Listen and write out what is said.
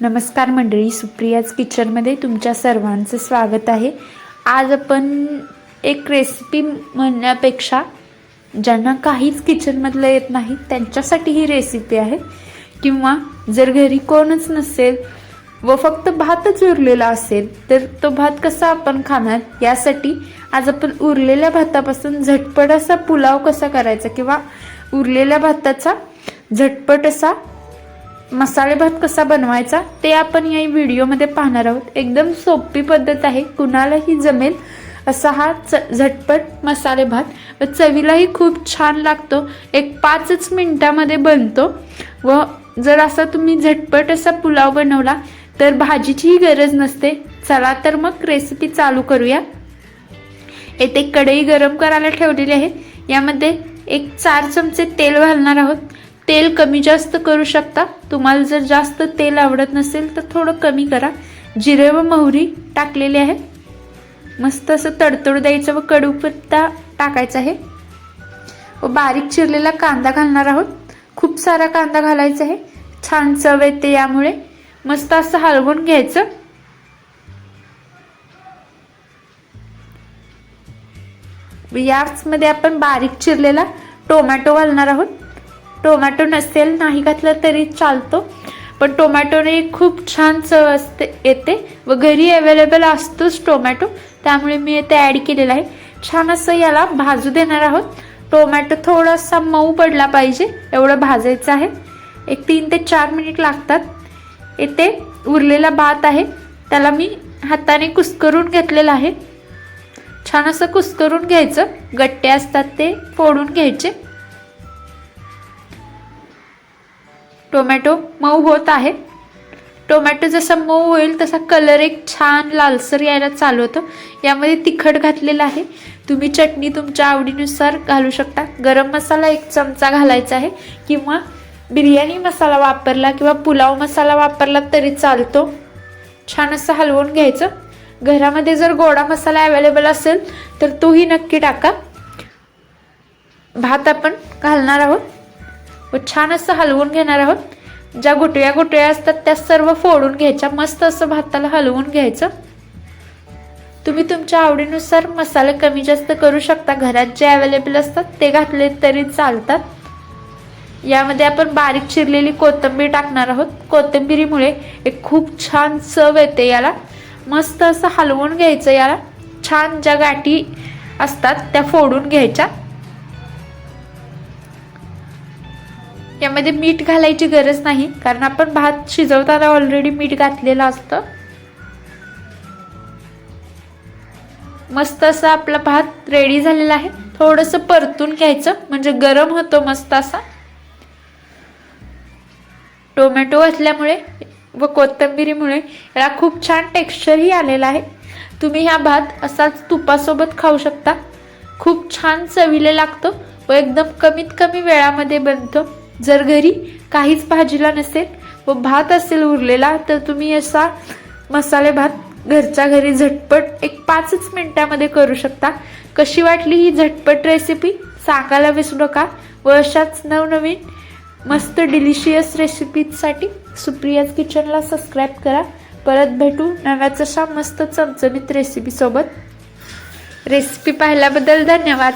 नमस्कार मंडळी सुप्रियाज किचनमध्ये तुमच्या सर्वांचं स्वागत आहे. आज आपण एक रेसिपी म्हणण्यापेक्षा ज्यांना काहीच किचनमधलं येत नाही त्यांच्यासाठी ही रेसिपी आहे. किंवा जर घरी कोणच नसेल व फक्त भातच उरलेला असेल तर तो भात कसा आपण खाणार? यासाठी आज आपण उरलेल्या भातापासून झटपट असा पुलाव कसा करायचा किंवा उरलेल्या भाताचा झटपट असा मसाले भात कसा बनवायचा ते आपण या व्हिडिओमध्ये पाहणार आहोत. एकदम सोपी पद्धत आहे. कुणालाही जमेल असा हा च झटपट मसाले भात. व चवीलाही खूप छान लागतो. एक पाचच मिनटामध्ये बनतो. व जर असा तुम्ही झटपट असा पुलाव बनवला तर भाजीचीही गरज नसते. चला तर मग रेसिपी चालू करूया. येथे कढई गरम करायला ठेवलेली आहे. यामध्ये एक चार चमचे तेल घालणार आहोत. तेल कमी जास्त करू शकता. तुम्हाला जर जास्त तेल आवडत नसेल तर थोडं कमी करा. जिरे व मोहरी टाकलेली आहे. मस्त असं तडतड द्यायचं व कडूपत्ता टाकायचा आहे. व बारीक चिरलेला कांदा घालणार आहोत. खूप सारा कांदा घालायचा आहे. छान चव येते यामुळे. मस्त असं हलवून घ्यायचं. याचमध्ये आपण बारीक चिरलेला टोमॅटो घालणार आहोत. टोमॅटो नसेल नाही घातलं तरी चालतो. पण टोमॅटोने खूप छान चव असते येते व घरी अवेलेबल असतोच टोमॅटो. त्यामुळे मी येथे ॲड केलेलं आहे. छान असं याला भाजू देणार आहोत. टोमॅटो थोडासा मऊ पडला पाहिजे एवढं भाजायचं आहे. एक तीन ते चार मिनिट लागतात. येथे उरलेला भात आहे. त्याला मी हाताने कुस्करून घेतलेला आहे. छान असं कुस्करून घ्यायचं. गट्टे असतात ते फोडून घ्यायचे. टोमॅटो मऊ होत आहे. टोमॅटो जसा मऊ होईल तसा कलर एक छान लालसर यायला चालू होतं. यामध्ये तिखट घातलेलं आहे. तुम्ही चटणी तुमच्या आवडीनुसार घालू शकता. गरम मसाला एक चमचा घालायचा आहे किंवा बिर्याणी मसाला वापरला किंवा पुलाव मसाला वापरला तरी चालतो. छान असं हलवून घ्यायचं. घरामध्ये जर गोडा मसाला अवेलेबल असेल तर तोही नक्की टाका. भात आपण घालणार आहोत. व छान असं हलवून घेणार आहोत. ज्या गुटव्या गुटव्या असतात त्या सर्व फोडून घ्यायच्या. मस्त असं भाताला हलवून घ्यायचं. तुम्ही तुमच्या आवडीनुसार मसाले कमी जास्त करू शकता. घरात जे अवेलेबल असतात ते घातले तरी चालतात. यामध्ये आपण बारीक चिरलेली कोथिंबीर टाकणार आहोत. कोथिंबीरीमुळे एक खूप छान चव येते याला. मस्त असं हलवून घ्यायचं याला. छान ज्या गाठी असतात त्या फोडून घ्यायच्या. यामध्ये मीठ घालायची गरज नाही कारण आपण भात शिजवताना ऑलरेडी मीठ घातलेलं असतं. मस्त असं आपला भात रेडी झालेला आहे. थोडंसं परतून घ्यायचं म्हणजे गरम होतो मस्त असा. टोमॅटो असल्यामुळे व कोथिंबिरीमुळे याला खूप छान टेक्स्चरही आलेला आहे. तुम्ही हा भात असाच तुपासोबत खाऊ शकता. खूप छान चवीले लागतो व एकदम कमीत कमी वेळामध्ये बनतो. जर घरी काहीच भाजीला नसेल व भात असेल उरलेला तर तुम्ही असा मसाले भात घरच्या घरी झटपट एक पाचच मिनटामध्ये करू शकता. कशी वाटली ही झटपट रेसिपी सांगायला विसरू नका व अशाच नवनवीन मस्त डिलिशियस रेसिपीसाठी सुप्रियाज किचनला सबस्क्राईब करा. परत भेटू नव्याच अशा मस्त चमचमीत रेसिपीसोबत रेसिपी पाहिल्याबद्दल धन्यवाद.